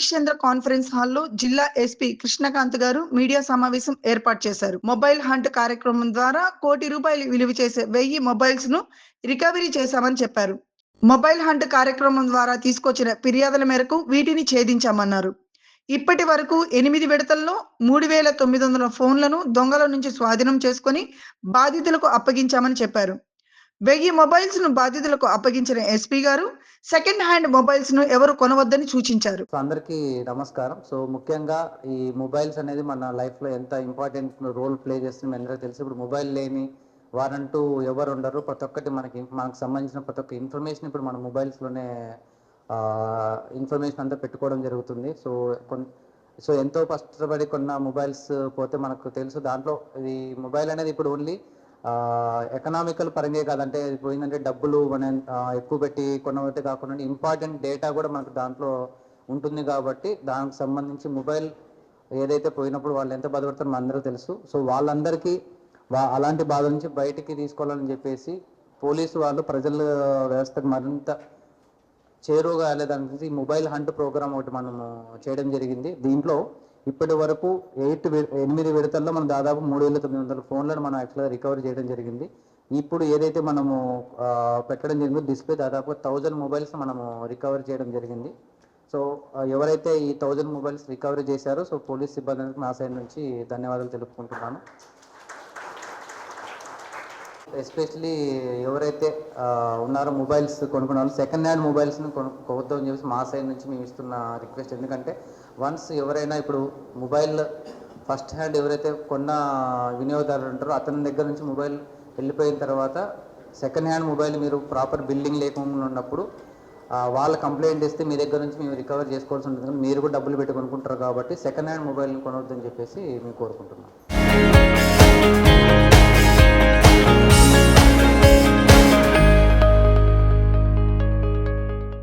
నెల్లూరులోని చంద్ర కాన్ఫరెన్స్ హాల్లో జిల్లా ఎస్పీ కృష్ణకాంత్ గారు మీడియా సమావేశం ఏర్పాటు చేశారు. మొబైల్ హంట్ కార్యక్రమం ద్వారా కోటి రూపాయలు విలువ చేసే వెయ్యి మొబైల్స్ను రికవరీ చేశామని చెప్పారు. మొబైల్ హంట్ కార్యక్రమం ద్వారా తీసుకొచ్చిన ఫిర్యాదుల మేరకు వీటిని ఛేదించామన్నారు. ఇప్పటి వరకు ఎనిమిది విడతల్లో మూడు వేల తొమ్మిది వందల ఫోన్లను దొంగల నుంచి స్వాధీనం చేసుకొని బాధితులకు అప్పగించామని చెప్పారు. వెయ్యి మొబైల్స్ను బాధితులకు అప్పగించిన ఎస్పీ గారు సెకండ్ హ్యాండ్ మొబైల్స్ను ఎవరు కొనవద్దని సూచించారు. అందరికీ నమస్కారం. సో ముఖ్యంగా ఈ మొబైల్స్ అనేది మన లైఫ్లో ఎంత ఇంపార్టెంట్ రోల్ ప్లే చేస్తుంది మీ అందరికీ తెలుసు. ఇప్పుడు మొబైల్ లేని వారంటూ ఎవరు ఉండరు ప్రతి ఒక్కటి మనకి మనకు సంబంధించిన ప్రతి ఒక్క ఇన్ఫర్మేషన్ ఇప్పుడు మన మొబైల్స్లోనే ఇన్ఫర్మేషన్ అంతా పెట్టుకోవడం జరుగుతుంది. సో కొన్ సో ఎంతో కష్టపడి కొన్న మొబైల్స్ పోతే మనకు తెలుసు. దాంట్లో ఇది మొబైల్ అనేది ఇప్పుడు ఓన్లీ ఎకనామికల్ పరంగా కాదంటే ఇప్పుడు ఏంటంటే డబ్బులు మన ఎక్కువ పెట్టి కొనవైతే కాకుండా ఇంపార్టెంట్ డేటా కూడా మనకు దాంట్లో ఉంటుంది కాబట్టి దానికి సంబంధించి మొబైల్ ఏదైతే పోయినప్పుడు వాళ్ళు ఎంత బాధపడతారో అందరూ తెలుసు. సో వాళ్ళందరికీ వా అలాంటి బాధ నుంచి బయటికి తీసుకోవాలని చెప్పేసి పోలీసు వాళ్ళు ప్రజల వ్యవస్థకు మరింత చేరువగా వెళ్ళేదానికి మొబైల్ హంట్ ప్రోగ్రామ్ ఒకటి మనము చేయడం జరిగింది. దీంట్లో ఇప్పటి వరకు ఎయిట్ ఎనిమిది విడతల్లో మనం దాదాపు మూడు వేల తొమ్మిది వందల ఫోన్లను మనం యాక్చువల్గా రికవరీ చేయడం జరిగింది. ఇప్పుడు ఏదైతే మనము పెట్టడం జరిగిందో డిస్ప్లే దాదాపు థౌజండ్ మొబైల్స్ మనము రికవరీ చేయడం జరిగింది. సో ఎవరైతే ఈ థౌజండ్ మొబైల్స్ రికవరీ చేశారో సో పోలీస్ సిబ్బంది నా సైడ్ నుంచి ధన్యవాదాలు తెలుపుకుంటున్నాను. ఎస్పెషలీ ఎవరైతే ఉన్నారో మొబైల్స్ కొనుక్కున్న వాళ్ళు సెకండ్ హ్యాండ్ మొబైల్స్ని కొనుక్కోవద్దని అని చెప్పేసి మా సైడ్ నుంచి మేము ఇస్తున్న రిక్వెస్ట్ ఎందుకంటే వన్స్ ఎవరైనా ఇప్పుడు మొబైల్ ఫస్ట్ హ్యాండ్ ఎవరైతే కొన్న వినియోగదారులు ఉంటారో అతని దగ్గర నుంచి మొబైల్ వెళ్ళిపోయిన తర్వాత సెకండ్ హ్యాండ్ మొబైల్ మీరు ప్రాపర్ బిల్డింగ్ లేకుండా ఉన్నప్పుడు వాళ్ళ కంప్లైంట్ ఇస్తే మీ దగ్గర నుంచి మేము రికవర్ చేసుకోవాల్సి ఉంటుంది. మీరు కూడా డబ్బులు పెట్టి కొనుక్కుంటారు కాబట్టి సెకండ్ హ్యాండ్ మొబైల్ కొనవద్దని చెప్పేసి మేము కోరుకుంటున్నాం.